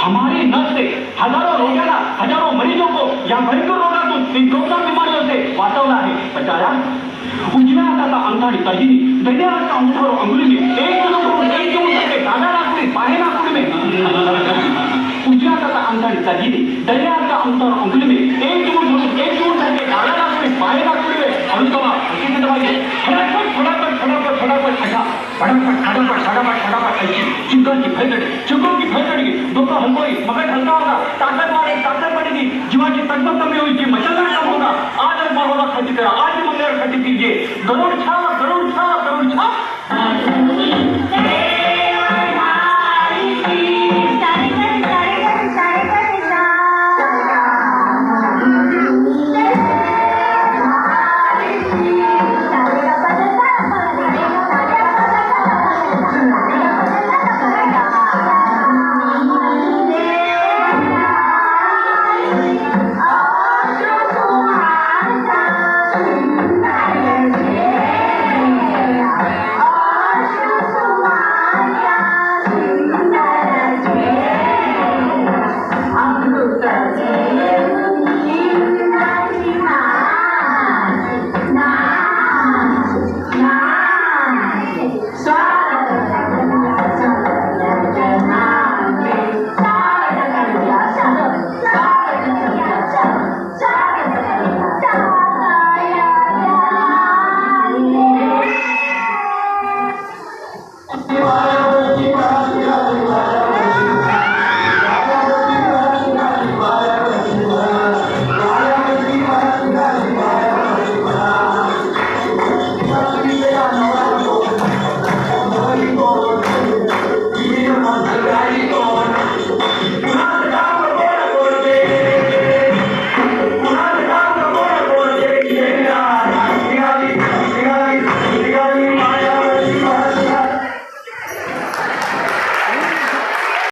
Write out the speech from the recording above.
हमारी नस से हज़ारों रोज़ाना, हज़ारों मरीजों को या भयंकर रोगातून इंट्रोक्शन बीमारियों से वाचवलं आहे बचाया उजव्या हाताचा अंगठा तर्जनी दैन्य हाताच्या अंगठावर अंगुली में, एक करून एक घेऊन जाते डाव्या नागपुरी बाहेर नागपुरी में। उजव्या हाताचा अंगठा तर्जनी दैन्य हाताच्या अंगठावर अंगुली में, एक फटाफट फटाफट फटाफट फैलडी चिकनची फैलडी डोकं हलवाई मगज हलका होता ताकद वाढे ताकद वाढेगी जीवाची तकमक कमी होईल मजेदार काम होता आज आज मारवाला खटी करा आज ही खाती खटी छान Amen.